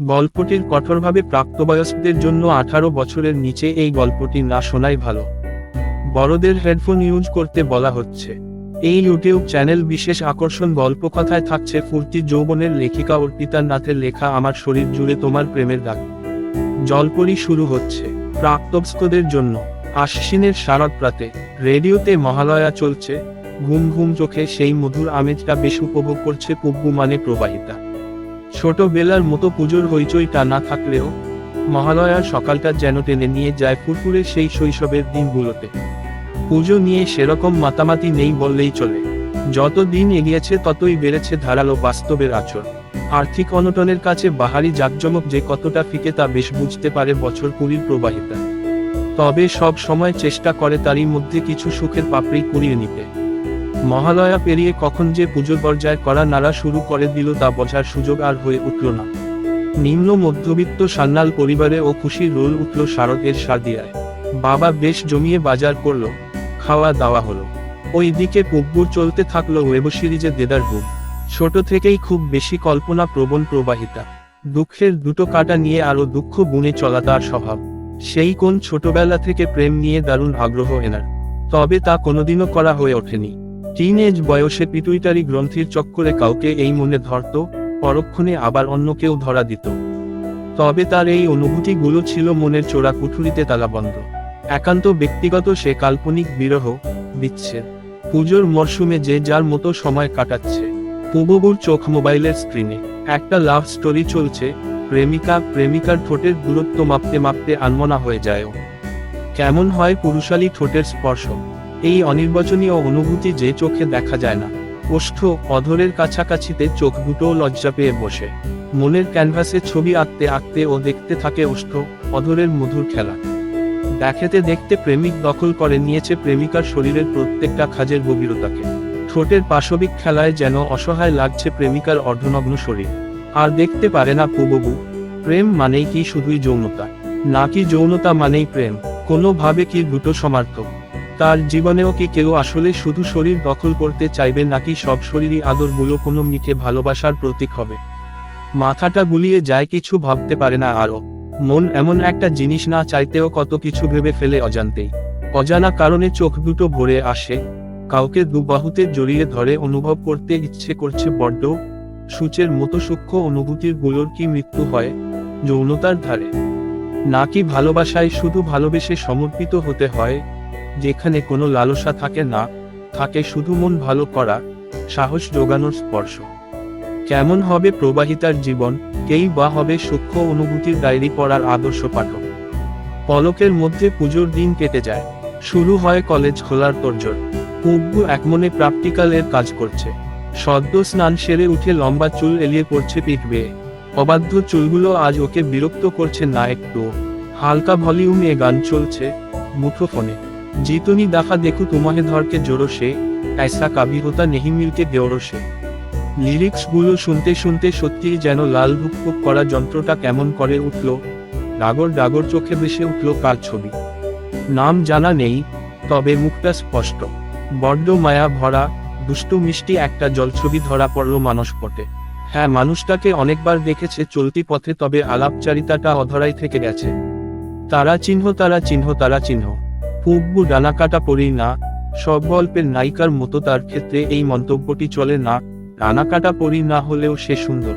গল্পটির কঠোরভাবে প্রাপ্তবয়স্কদের জন্য আঠারো বছরের নিচে এই গল্পটি না শোনাই ভালো। বড়দের হেডফোন ইউজ করতে বলা হচ্ছে। এই ইউটিউব চ্যানেল বিশেষ আকর্ষণ গল্পকথায় থাকছে ফুর্তি যৌবনের লেখিকা অর্পিতার নাথের লেখা আমার শরীর জুড়ে তোমার প্রেমের দাগ। জলপরি শুরু হচ্ছে। প্রাপ্তবয়স্কদের জন্য। আশ্বিনের শারদ প্রাতে। রেডিওতে মহালয়া চলছে। ঘুম ঘুম চোখে সেই মধুর আমেজটা বেশ উপভোগ করছে পুব্বু মানে প্রবাহিতা। ছোটবেলার মতো পুজোর হইচইটা না থাকলেও, মহালয়ার সকালটা যেন টেনে নিয়ে যায় ফুরফুরে সেই শৈশবের দিনগুলোতে। পুজো নিয়ে সেরকম মাতামাতি নেই বললেই চলে। যত দিন এগিয়েছে ততই বেড়েছে ধারালো বাস্তবের আচর। আর্থিক অনটনের কাছে বাহারি জাকজমক যে কতটা ফিকে তা বেশ বুঝতে পারে বছর কুড়ির প্রবাহিতা। তবে সব সময় চেষ্টা করে তারই মধ্যে কিছু সুখের পাপড়ি কুড়িয়ে নিতে। মহালয়া পেরিয়ে কখন যে পুজো পর্যায় করা নাড়া শুরু করে দিল তা বোঝার সুযোগ আর হয়ে উঠল না। নিম্ন মধ্যবিত্ত সান্নাল পরিবারে ও খুশি রোল উঠল শারদের সাদিয়ায় বাবা বেশ জমিয়ে বাজার করল, খাওয়া দাওয়া হলো। ওই দিকে পুব্বুর চলতে থাকল ওয়েব সিরিজে দেদার বুক ছোট থেকেই খুব বেশি কল্পনা প্রবণ প্রবাহিতা। দুঃখের দুটো কাটা নিয়ে আরও দুঃখ বুনে চলা তার স্বভাব। সেই কোন ছোটবেলা থেকে প্রেম নিয়ে দারুণ আগ্রহ এনার। তবে তা কোনোদিনও করা হয়ে ওঠেনি। টিনেজ বয়সে পিটুইটারি গ্রন্থির চক্করে কাউকে এই মনে ধরত, পরক্ষণে আবার অন্য কেউ ধরা দিত। তবে তার এই অনুভূতিগুলো ছিল মনের চোরা কুঠুরিতে তালাবন্ধ। একান্ত ব্যক্তিগত সে কাল্পনিক বিরহ, বিচ্ছেদ, পুজোর মরশুমে যে যার মতো সময় কাটাচ্ছে। পুববুর চোখ মোবাইলের স্ক্রিনে, একটা লাভ স্টোরি চলছে, প্রেমিকা, প্রেমিকার ঠোঁটের দূরত্ব মাপতে মাপতে আনমনা হয়ে যায় কেমন হয় পুরুষালী ঠোঁটের স্পর্শ? এই অনির্বচনীয় অনুভূতি যে চোখে দেখা যায় না। ওষ্ঠ, অধরের কাছাকাছিতে চোখ দুটো লজ্জা পেয়ে বসে। মনের ক্যানভাসে ছবি আঁকতে আঁকতে ও দেখতে থাকে ওষ্ঠ, অধরের মধুর খেলা। দেখেতে দেখতে প্রেমিক দখল করে নিয়েছে প্রেমিকার শরীরের প্রত্যেকটা খাজের গভীরতাকে। ঠোঁটের পাশবিক খেলায় যেন অসহায় লাগছে প্রেমিকার অর্ধনগ্ন শরীর। আর দেখতে পারে না পুববু প্রেম মানেই কি শুধুই যৌনতা? নাকি যৌনতা মানেই প্রেম? কোনোভাবে কি দুটো সমার্থক? তার জীবনেও কি কেউ আসলে শুধু শরীর দখল করতে চাইবে নাকি সব শরীরই আদরগুলো কোনো মিঠে ভালোবাসার প্রতীক হবে? মাথাটা গুলিয়ে যায় কিছু ভাবতে পারে না আরও। মন এমন একটা জিনিস না চাইতেও কত কিছু ভেবে ফেলে অজান্তেই। অজানা কারণে চোখ দুটো ভরে আসে। কাউকে দুবাহুতে জড়িয়ে ধরে অনুভব করতে ইচ্ছে করছে বড্ড। সূচের মতো সূক্ষ্ম অনুভূতিরগুলোর কি মৃত্যু হয়? যৌনতার ধারে। নাকি ভালোবাসায় শুধু ভালোবেসে সমর্পিত হতে হয়? যেখানে কোনো লালসা থাকে না, থাকে শুধু মন ভালো করা, সাহস জোগানোর স্পর্শ। কেমন হবে প্রবাহিতার জীবন, কেই বা হবে সূক্ষ্ম অনুভূতির ডায়েরি পড়ার আদর্শ পাঠক। পলকের মধ্যে পুজোর দিন কেটে যায়, শুরু হয় কলেজ খোলার তোরজোর পুব্বু একমনে প্র্যাকটিক্যালের কাজ করছে। সদ্য স্নান সেরে উঠে লম্বা চুল এলিয়ে পড়ছে পিঠ বেয়ে। অবাধ্য চুলগুলো আজ ওকে বিরক্ত করছে না একটু হালকা ভলিউমে গান চলছে, মুঠোফোনে। জিতনি দেখা দেখু তোমাহে ধরকে জোরো সে ऐसा कभी होता नहीं मिलके দেওরো সে লিরিক্সগুলো শুনতে শুনতে সত্যিই যেন লাল ধুকপুক করা যন্ত্রটা কেমন করে উঠল ডাগর ডাগর চোখে ভেসে উঠল কার ছবি নাম জানা নেই তবে মুখটা স্পষ্ট বড্ড মায়া ভরা দুষ্টু মিষ্টি একটা জলছবি ধরা পড়ল মানসপটে হ্যাঁ মানুষটাকে অনেকবার দেখেছে চলতি পথে তবে আলাপচারিতাটা অধরাই থেকে গেছে তারা চিহ্ন তারা চিহ্ন তারা চিহ্ন পুব্বু ডানাকাটা পড়ি না, সব গল্পের নায়িকার মতো তার ক্ষেত্রে এই মন্তব্যটি চলে না ডানাকাটা পরি না হলেও সে সুন্দর।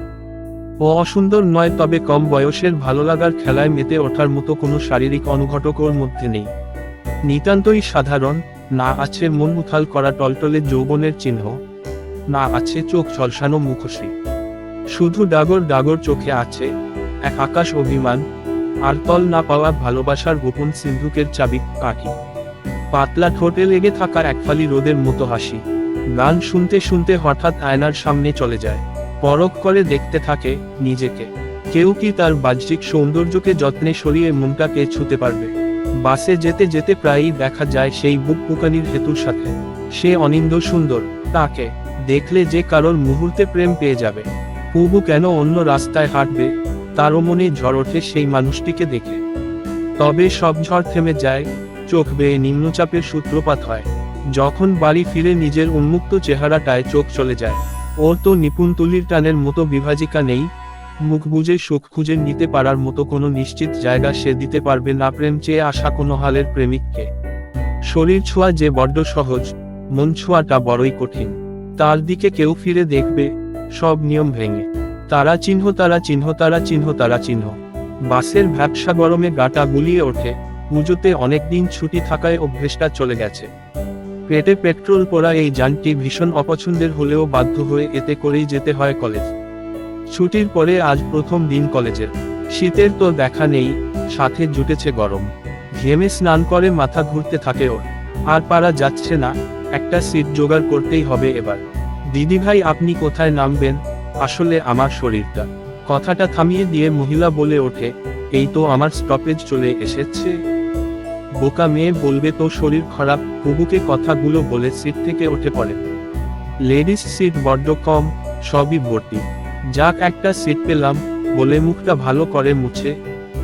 ও অসুন্দর নয় তবে কম বয়সের ভালো লাগার খেলায় মেতে ওঠার মতো কোনো শারীরিক অনুঘটক ওর মধ্যে নেই। নিতান্তই সাধারণ, না আছে মন উথাল করা টলটলে যৌবনের চিহ্ন, না আছে চোখ ঝলসানো মুখশ্রী শুধু ডাগর ডাগর চোখে আছে, এক আকাশ অভিমান আর তল না পাওয়া ভালোবাসার গোপন সিন্ধুকের চাবি কাঠি। পাতলা ঠোঁটে লেগে থাকা একফালি রোদের মতো হাসি। গান শুনতে শুনতে হঠাৎ আয়নার সামনে চলে যায়। পরখ করে দেখতে থাকে নিজেকে। কেউ কি তার বাহ্যিক সৌন্দর্যকে যত্নে সরিয়ে মনটাকে ছুতে পারবে? বাসে যেতে যেতে প্রায়ই দেখা যায় সেই বুক পুকানির হেতুর সাথে। সে অনিন্দ সুন্দর, তাকে দেখলে যে কারোর মুহূর্তে প্রেম পেয়ে যাবে। পুবু কেন অন্য রাস্তায় হাঁটবে? তারও মনে ঝড় ওঠে সেই মানুষটিকে দেখে। তবে সব ঝড় থেমে যায়, চোখ বেয়ে নিম্নচাপের সূত্রপাত হয়। যখন বাড়ি ফিরে নিজের উন্মুক্ত চেহারাটায় চোখ চলে যায়, ওর তো নিপুণ তুলির টানের মতো বিভাজিকা নেই, মুখ বুঝে সুখ খুঁজে নিতে পারার মতো কোনো নিশ্চিত জায়গা সে দিতে পারবে না প্রেম চেয়ে আসা কোনো হালের প্রেমিককে। শরীর ছোঁয়া যে বড্ড সহজ, মন ছোঁয়াটা বড়ই কঠিন। তার দিকে কেউ ফিরে দেখবে, সব নিয়ম ভেঙে। তারা চিহ্ন তারা চিহ্ন তারা চিহ্ন তারা চিহ্ন। বাসের ভ্যাবসা গরমে গাটা গুলিয়ে ওঠে। পুজোতে অনেকদিন ছুটি থাকায় অভ্যেসটা চলে গেছে। পেটে পেট্রোল পোড়া এই যানটি ভীষণ অপছন্দের হলেও বাধ্য হয়ে এতে করেই যেতে হয় কলেজ। ছুটির পরে আজ প্রথম দিন কলেজের। শীতের তো দেখা নেই, সাথে জুটেছে গরম। ঘেমে স্নান করে মাথা ঘুরতে থাকে ওর। আর পারা যাচ্ছে না, একটা সিট জোগাড় করতেই হবে এবার। দিদিভাই, আপনি কোথায় নামবেন? আসলে আমার শরীরটা। কথাটা থামিয়ে দিয়ে মহিলা বলে ওঠে, এই তো আমার স্টপেজ চলে এসেছে। বোকা মেয়ে বলবে তো শরীর খারাপ। বুবুকে কথাগুলো বলে সিট থেকে উঠে পড়ে। লেডিস সিট বড্ড কম, সবই ভর্তি। যাক, একটা সিট পেলাম, বলে মুখটা ভালো করে মুছে,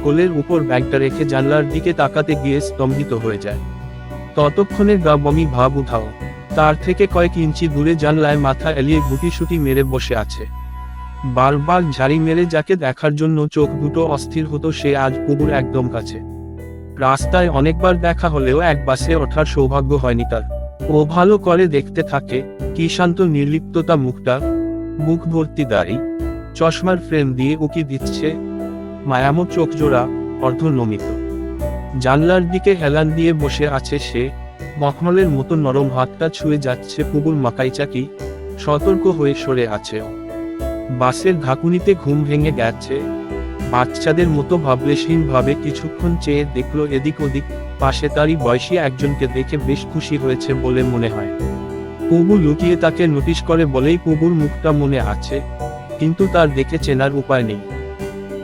কোলের উপর ব্যাগটা রেখে জানলার দিকে তাকাতে গিয়ে স্তম্ভিত হয়ে যায়। ততক্ষণে গা বমি ভাব উঠাও। তার থেকে কয়েক ইঞ্চি দূরে জানলায় মাথা এলিয়ে গুটি গুটিসুটি মেরে বসে আছে। বারবার ঝাড়ি মেরে যাকে দেখার জন্য চোখ দুটো অস্থির হতো, সে আজ পুকুর একদম কাছে। রাস্তায় অনেকবার দেখা হলেও এক বাসে ওঠার সৌভাগ্য হয়নি তার। ও ভালো করে দেখতে থাকে, কি শান্ত নির্লিপ্ততা মুখটা। মুখ ভর্তি দাড়ি, চশমার ফ্রেম দিয়ে উকি দিচ্ছে। মায়ামো চোখ জোড়া, অর্ধনমিত। জানলার দিকে হেলান দিয়ে বসে আছে সে। মখমলের মতো নরম হাতটা ছুঁয়ে যাচ্ছে পুকুর মাকাই চাকি সতর্ক হয়ে সরে আছে ও। বাসের ঢাকুনিতে ঘুম ভেঙে গেছে। বাচ্চাদের মতো ভাবলেশহীন ভাবে কিছুক্ষণ চেয়ে দেখল এদিক ওদিক, পাশে তারই বয়সী একজনকে দেখে বেশ খুশি হয়েছে বলে মনে হয়। পুবু লুকিয়ে তাকে নোটিশ করে বলেই পুবুর মুখটা মনে আছে, কিন্তু তার দেখে চেনার উপায় নেই।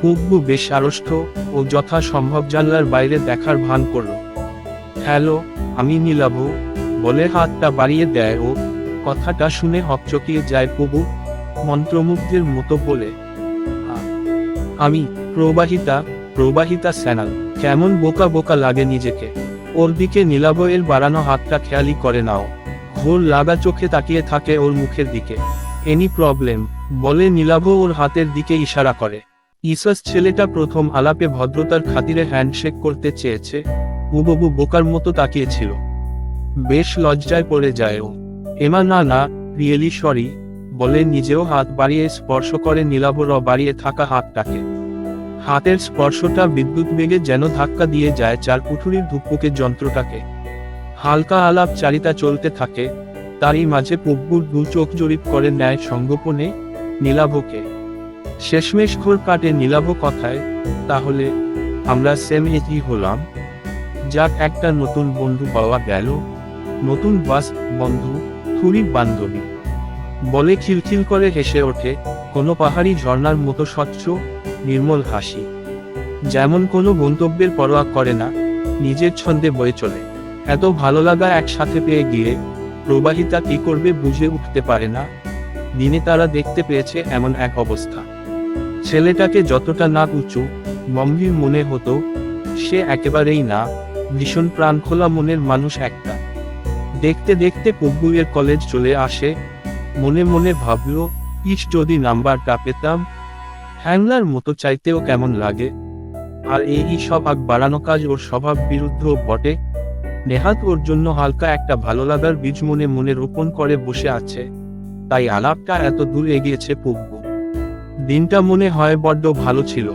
পুব্বু বেশ আড়ষ্ট ও যথাসম্ভব জানলার বাইরে দেখার ভান করল। হ্যালো, আমি নীলাভ, বলে হাতটা বাড়িয়ে দেয় ও, কথাটা শুনে হকচকিয়ে যায় পুবু মন্ত্রমুগ্ধের মতো বলে আমি প্রবাহিতা প্রবাহিতা স্যানাল, কেমন বোকা বোকা লাগে নিজেকে। ওর দিকে নীলাভ এর বাড়ানো হাতটা খেয়ালি করে নাও। ঘোর লাগা চোখে তাকিয়ে থাকে ওর মুখের দিকে। এনি প্রবলেম, বলে নীলাভ ওর হাতের দিকে ইশারা করে। ইসাস ছেলেটা প্রথম আলাপে ভদ্রতার খাতিরে হ্যান্ডশেক করতে চেয়েছে উববু বোকার মতো তাকিয়েছিল। বেশ লজ্জায় পড়ে যায় ও। এমা, না না, রিয়েলি সরি বলে নিজেও হাত বাড়িয়ে স্পর্শ করে নীলাভর বাড়িয়ে থাকা হাতটাকে। হাতের স্পর্শটা বিদ্যুৎ বেগে যেন ধাক্কা দিয়ে যায় চার পুঠুরির ধুকপুকের যন্ত্রটাকে। হালকা আলাপ চারিতা চলতে থাকে, তারই মাঝে পুব্বুর দু চোখ জরিপ করে নেয় সঙ্গোপনে নীলাভকে শেষমেশ ঘোর কাটে নীলাভ কথায়, তাহলে আমরা সেম এজই হলাম? যাক একটা নতুন বন্ধু পাওয়া গেল। নতুন বাস, বন্ধু থুরি বান্ধবী। বলে খিলখিল করে হেসে ওঠে, কোনো পাহাড়ি ঝর্ণার মতো স্বচ্ছ, নির্মল হাসি। যেমন কোনো গন্তব্যের পরোয়া করে না, নিজের ছন্দে বয়ে চলে। এত ভালো লাগা একসাথে পেয়ে গিয়ে, প্রবাহিতা কি করবে বুঝে উঠতে পারে না। দিনে তারা দেখতে পেয়েছে এমন এক অবস্থা। ছেলেটাকে যতটা না উঁচু, গম্ভীর মনে হতো, সে একেবারেই না, ভীষণ প্রাণখোলা মনের মানুষ একটা। দেখতে দেখতে পুব্বুয়ের কলেজ চলে আসে মনে মনে ভাবলো, ইস, যদি নাম্বারটা পেতাম, হ্যাংলার মতো চাইতেও কেমন লাগে? আর এই সব আগ বাড়ানো কাজ ওর স্বভাব বিরুদ্ধ বটে। নেহাত ওর জন্য হালকা একটা ভালো লাগার বীজ মনে মনে রোপণ করে বসে আছে। তাই আলাপটা এত দূর এগিয়েছে পুব্বু দিনটা মনে হয় বড্ড ভালো ছিল।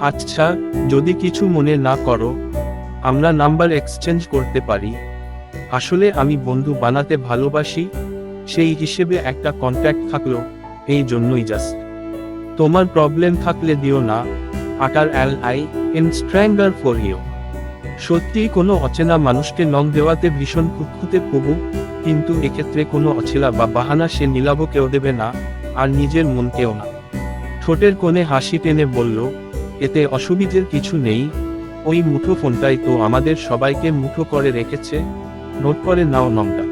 আচ্ছা যদি কিছু মনে না করো, আমরা নাম্বার এক্সচেঞ্জ করতে পারি। আসলে আমি বন্ধু বানাতে ভালোবাসি সেই হিসেবে একটা কন্ট্যাক্ট থাকল, এই জন্যই জাস্ট তোমার প্রবলেম থাকলে দিও না, after all I am stranger for you সত্যি কোনো অচেনা মানুষকে নং দেওয়াতে ভীষণ খুঁতখুঁতে প্রভু, কিন্তু এক্ষেত্রে কোনো অছেলা বা বাহানা সে নীলাভ কেউ দেবে না, আর নিজের মনকেও না। ঠোঁটের কোণে হাসি টেনে বলল, এতে অসুবিধের কিছু নেই, ওই মুঠো ফোনটাই তো আমাদের সবাইকে মুঠো করে রেখেছে, নোট করে নাও নংটা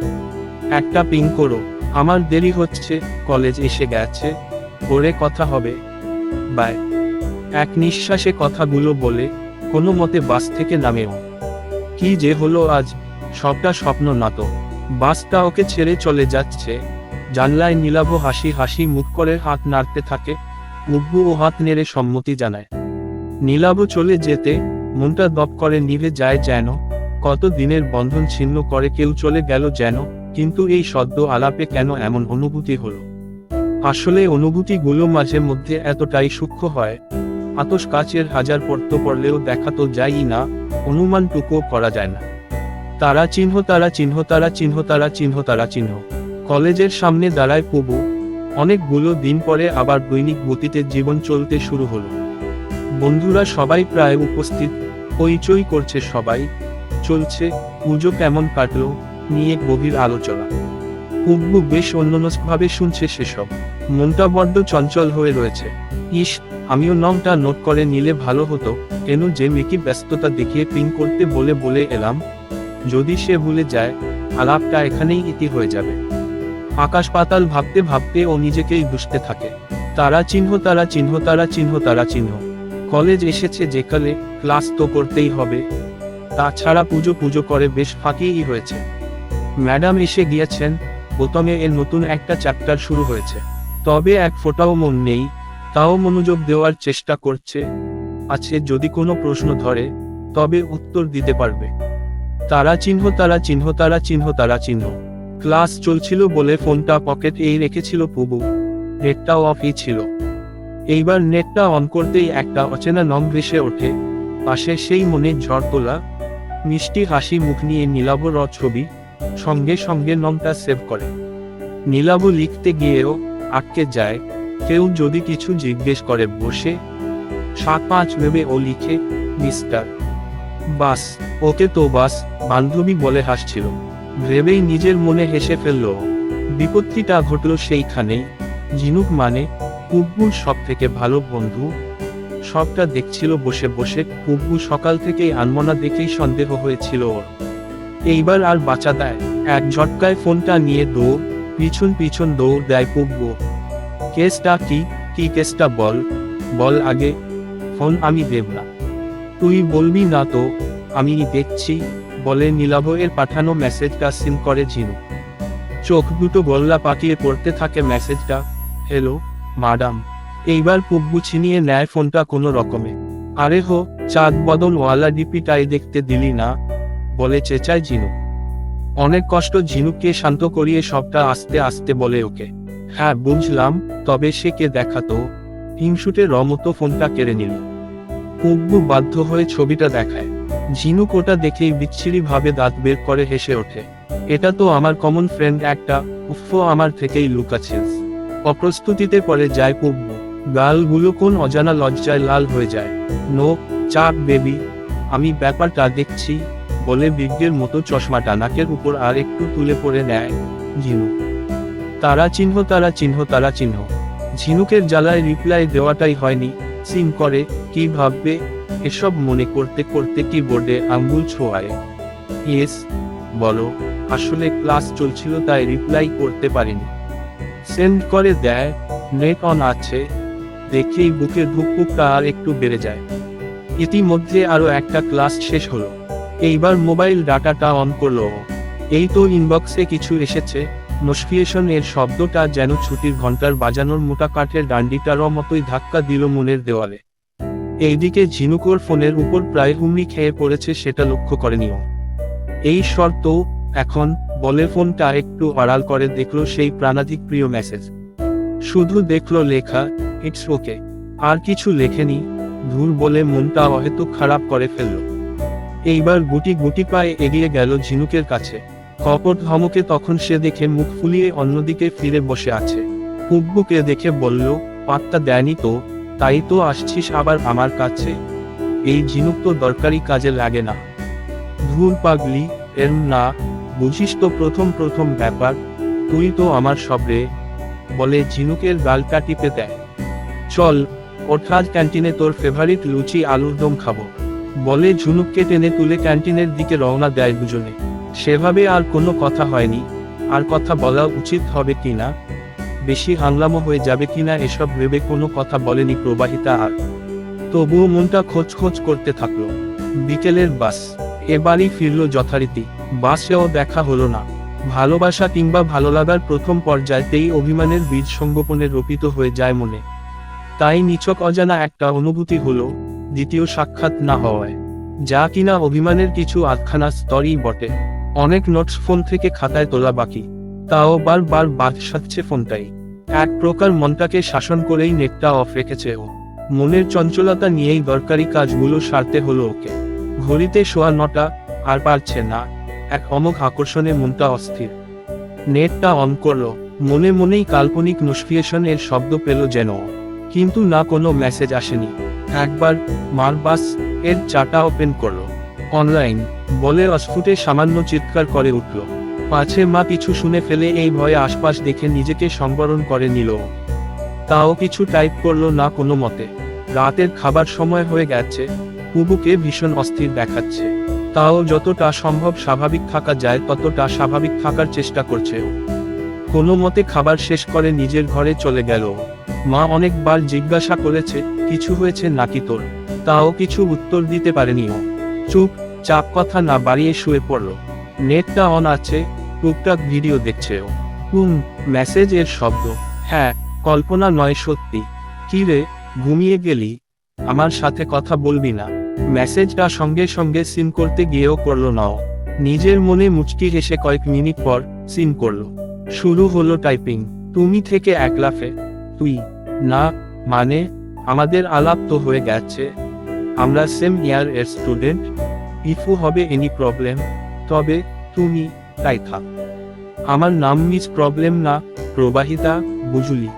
একটা পিং করো। আমার দেরি হচ্ছে কলেজ এসে গেছে। পরে কথা হবে। বাই এক নিঃশ্বাসে কথাগুলো বলে, কোনো মতে বাস থেকে নামেও। কি যে হলো আজ, সবটা স্বপ্ন না তো। বাসটা ওকে ছেড়ে চলে যাচ্ছে। জানলায় নীলাভ হাসি হাসি মুখ করে হাত নাড়তে থাকে। মুগ্ধু ও হাত নেড়ে সম্মতি জানায়। নীলাভ চলে যেতে, মনটা দপ করে নিভে যায় যেন। কত দিনের বন্ধন ছিন্ন করে কেউ চলে গেল যেন। কিন্তু এই সদ্য আলাপে কেন এমন অনুভূতি হলো? আসলে অনুভূতিগুলো মাঝে মধ্যে এতটাই সূক্ষ্ম হয়। আতস কাচের হাজার পড়ত পড়লেও দেখা তো যায়ই না, অনুমানটুকুও করা যায় না। তারা চিহ্ন তারা চিহ্ন তারা চিহ্ন তারা চিহ্ন তারা চিহ্ন। কলেজের সামনে দাঁড়ায় পবু অনেকগুলো দিন পরে আবার দৈনিক গতিতে জীবন চলতে শুরু হলো। বন্ধুরা সবাই প্রায় উপস্থিত। হইচই করছে সবাই। চলছে। পুজো কেমন কাটলো? নিয়ে গভীর আলোচনা। পুব্বু বেশ অন্যমনস্কভাবে শুনছে সেসব। মনটা বড্ড চঞ্চল হয়ে রয়েছে। ইস, আমিও নামটা নোট করে নিলে ভালো হতো, কেন যে মেকি ব্যস্ততা দেখিয়ে পিং করতে বলে বলে এলাম। যদি সে ভুলে যায়, আলাপটা এখানেই ইতি হয়ে যাবে। আকাশ পাতাল ভাবতে ভাবতে ও নিজেকেই বুঝতে থাকে। তারা চিহ্ন তারা চিহ্ন তারা চিহ্ন তারা চিহ্ন। কলেজ এসেছে যেকালে ক্লাস তো করতেই হবে। তাছাড়া পুজো পুজো করে বেশ ফাঁকিই হয়েছে। ম্যাডাম এসে গিয়েছেন বোতমে এর নতুন একটা চ্যাপ্টার শুরু হয়েছে। তবে এক ফোঁটাও মন নেই, তাও মনোযোগ দেওয়ার চেষ্টা করছে। আছে যদি কোনো প্রশ্ন ধরে, তবে উত্তর দিতে পারবে। তারা চিহ্ন তারা চিহ্ন তারা চিহ্ন তারা চিহ্ন। ক্লাস চলছিল বলে ফোনটা পকেট এই রেখেছিল পুবু। নেটটাও অফই ছিল। এইবার নেটটা অন করতেই একটা অচেনা নম ভেসে ওঠে। পাশে সেই মনে ঝড় তোলা, মিষ্টি হাসি মুখ নিয়ে নীলাবর ছবি। সঙ্গে সঙ্গে নমটা সেভ করে। নীলাবু লিখতে গিয়েও আটকে যায়, কেউ যদি কিছু জিজ্ঞেস করে বসে, সাত পাঁচ ভেবে ও লিখে, মিস্টার, বাস, ওকে তো বাস, বান্ধবী বলে হাসছিল। ভেবেই নিজের মনে হেসে ফেলল, বিপত্তিটা ঘটল সেইখানেই। ঝিনুক মানে পুব্বুর সব থেকে ভালো বন্ধু। সবটা দেখছিল বসে বসে পুব্বু সকাল থেকেই আনমনা দেখেই সন্দেহ হয়েছিল ওর। এইবার আর বাঁচা দেয়। এক ঝটকায় ফোনটা নিয়ে দৌড়, পিছন পিছন দৌড় দেয় পুব্বু কেসটা কি? কি কেসটা বল? বল আগে। ফোন আমি দেব না। তুই বলবি না তো। আমি দেখছি। বলে নীলাভ এর পাঠানো মেসেজটা সিন করে ঝিনু চোখ দুটো গল্লা পাকিয়ে পড়তে থাকে মেসেজটা। Hello, madam. এইবার পুব্বু ছিনিয়ে নেয় ফোনটা কোনো রকমে। আরে হো, চাঁদ বদল ওয়ালা ডিপিটাই দেখতে দিলি না। বলে চেঁচায় ঝিনুক। অনেক কষ্ট ঝিনুককে শান্ত করিয়ে সবটা আস্তে আস্তে বলে ওকে। হ্যাঁ বুঝলাম, তবে সে কে দেখাতো? হিংসুটে রমতো ফোনটা কেড়ে নিল। পুব্বু বাধ্য হয়ে ছবিটা দেখায়। ঝিনুক ওটা দেখেই বিচ্ছিরি ভাবে দাঁত বের করে হেসে ওঠে। এটা তো আমার কমন ফ্রেন্ড একটা উফো আমার থেকেই লুকাছিস অপ্রস্তুতিতে পরে যায় পুব্বু গালগুলো কোন অজানা লজ্জায় লাল হয়ে যায়। নো চাপ বেবি, আমি ব্যাপারটা দেখছি। বলে বিজ্ঞের মতো চশমাটা নাকের উপর আর একটু তুলে পড়ে নেয় ঝিনুক। তারা চিহ্ন তারা চিহ্ন তারা চিহ্ন। ঝিনুকের জ্বালায় রিপ্লাই দেওয়াটাই হয়নি। সিম করে, কি ভাববে? এসব মনে করতে করতে কিবোর্ডে আঙ্গুল ছোঁয়ায়। ইয়েস, বলো, আসলে ক্লাস চলছিল তাই রিপ্লাই করতে পারিনি। সেন্ড করে দেয় নেট অন আছে। দেখেই বুকের ধুকপুকটা আর একটু বেড়ে যায়। ইতিমধ্যে আরও একটা ক্লাস শেষ হলো। এইবার মোবাইল ডাটাটা অন করল। এই তো ইনবক্সে কিছু এসেছে। নোটিফিকেশন এর শব্দটা যেন ছুটির ঘণ্টার বাজানোর মোটা কাঠের ডান্ডিটার মতোই ধাক্কা দিল মনের দেওয়ালে। এইদিকে ঝিনুকোর ফোনের উপর প্রায় হুমড়ি খেয়ে পড়েছে সেটা লক্ষ্য করেনিও। এই শর্ত, এখন বলে ফোনটা একটু আড়াল করে দেখল সেই প্রাণাধিক প্রিয় মেসেজ শুধু দেখল লেখা ইটস ওকে আর কিছু লেখেনি। ধুর বলে মনটা হয়তো খারাপ করে ফেলল। এইবার গুটি গুটি পায়ে এগিয়ে গেল ঝিনুকের কাছে। কপট ধমকে তখন সে দেখে মুখ ফুলিয়ে অন্যদিকে ফিরে বসে আছে। পুব্বুকে দেখে বলল, পাত্তা দেয়নি তো, তাই তো আসছিস আবার আমার কাছে। এই ঝিনুক তো দরকারি কাজে লাগে না। ধুর পাগলি, এর না, বুঝিস তো প্রথম প্রথম ব্যাপার, তুই তো আমার সব রে। বলে ঝিনুকের গালটা টিপে দেয়। চল ওঠাজ ক্যান্টিনে তোর ফেভারিট লুচি আলুর দম খাব। বলে ঝুনুককে টেনে তুলে ক্যান্টিনের দিকে রওনা দেয় দুজনে। সেভাবে আর কোনো কথা হয়নি। আর কথা বলা উচিত হবে কিনা বেশি হাংলামো হয়ে যাবে কিনা এসব ভেবে কোনো কথা বলেনি প্রবাহিতা আর। তবুও মনটা খোঁজ খোঁজ করতে থাকল। বিকেলের বাস। এবারই ফিরল যথারীতি। বাসেও দেখা হলো না। ভালোবাসা কিংবা ভালো লাগার প্রথম পর্যায়তেই অভিমানের বীজ সংগোপনে রোপিত হয়ে যায় মনে। তাই নিছক অজানা একটা অনুভূতি হলো দ্বিতীয় সাক্ষাৎ না হওয়ায়। যা কিনা অভিমানের কিছু আধখানা স্তরই বটে। অনেক নোটস ফোন থেকে খাতায় তোলা বাকি। তাও বারবার বাদ সাচ্ছে ফোনটাই এক প্রকার মনটাকে শাসন করেই নেটটা অফ রেখেছে ও। মনের চঞ্চলতা নিয়েই দরকারি কাজগুলো সারতে হলো ওকে। ঘড়িতে শোয়া নটা, আর পারছে না। এক অমোঘ আকর্ষণে মনটা অস্থির। নেটটা অন করল। মনে মনেই কাল্পনিক নোটিফিকেশন এর শব্দ পেল যেন। কিন্তু না কোনো মেসেজ আসেনি। একবার মারবাস এর চাটা ওপেন করল। অনলাইন, বলে অস্ফুটে সামান্য চিৎকার করে উঠল। পাছে মা কিছু শুনে ফেলে এই ভয়ে আশপাশ দেখে নিজেকে সংবরণ করে নিল। তাও কিছু টাইপ করল না কোনো মতে। রাতের খাবার সময় হয়ে গেছে। পুবুকে ভীষণ অস্থির দেখাচ্ছে। তাও যতটা সম্ভব স্বাভাবিক থাকা যায়, ততটা স্বাভাবিক থাকার চেষ্টা করছে কোনো মতে খাবার শেষ করে নিজের ঘরে চলে গেল। মা অনেকবার জিজ্ঞাসা করেছে, কিছু হয়েছে নাকি তোর? তাও কিছু উত্তর দিতে পারেনি ও চুপ, চাপ কথা না বাড়িয়ে শুয়ে পড়ল। নেটটা অন আছে, টুকটাক ভিডিও দেখছে ও। হুম মেসেজ এর শব্দ। হ্যাঁ কল্পনা নয় সত্যি। কি রে, ঘুমিয়ে গেলি? আমার সাথে কথা বলবি না। মেসেজটা সঙ্গে সঙ্গে সিন করতে গিয়েও করল না ও। নিজের মনে মুচকি হেসে কয়েক মিনিট পর সিন করল। শুরু হলো টাইপিং। তুমি থেকে এক লাফে। তুই না মানে আমাদের আলাপ তো হয়ে গেছে। আমরা সেম ইয়ার এর স্টুডেন্ট ইফু হবে এনি প্রবলেম তবে, তুমি, তাই থাক। আমার নাম মিস প্রবলেম না, প্রবাহিতা, বুঝুলি।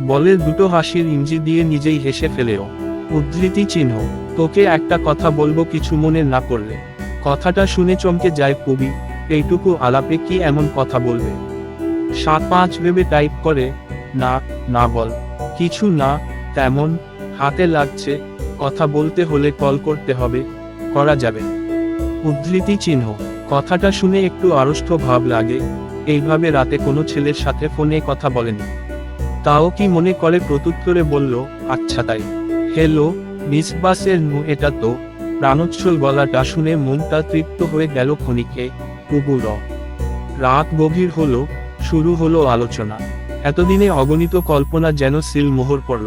বলে দুটো হাসির ইঞ্জি দিয়ে নিজেই হেসে ফেলেও। উদ্ধৃতি চিহ্ন, তোকে একটা কথা বলব কিছু মনে না করলে। কথাটা শুনে চমকে যায় কবি, এইটুকু আলাপে কি এমন কথা বলবে? সাত পাঁচ ভেবে টাইপ করে, না না বল। কিছু না, তেমন, হাতে লাগছে, কথা বলতে হলে কল করতে হবে, করা যাবে। উদ্ধৃতি চিহ্ন, কথাটা শুনে একটু আড়ষ্ট ভাব লাগে, এইভাবে রাতে কোনো ছেলের সাথে ফোনে কথা বলেনি। তাও কি মনে করে প্রত্যুত্তরে বলল আচ্ছা তাই। হেলো মিস বাসের নু, এটা তো, প্রাণোচ্ছল গলাটা শুনে মনটা তৃপ্ত হয়ে গেল ক্ষণিকে কুকুর রাত গভীর হলো, শুরু হলো আলোচনা। এতদিনে অগণিত কল্পনা যেন সিল মোহর পড়ল।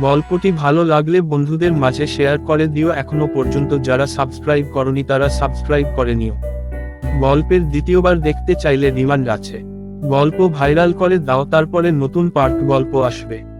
গল্পটি ভালো লাগলে বন্ধুদের মাঝে শেয়ার করে দিও এখনও পর্যন্ত যারা সাবস্ক্রাইব করনি তারা সাবস্ক্রাইব করে নিও। গল্পের দ্বিতীয়বার দেখতে চাইলে রিমান্ড আছে। গল্প ভাইরাল করে দাও, তারপরে নতুন পার্ট গল্প আসবে।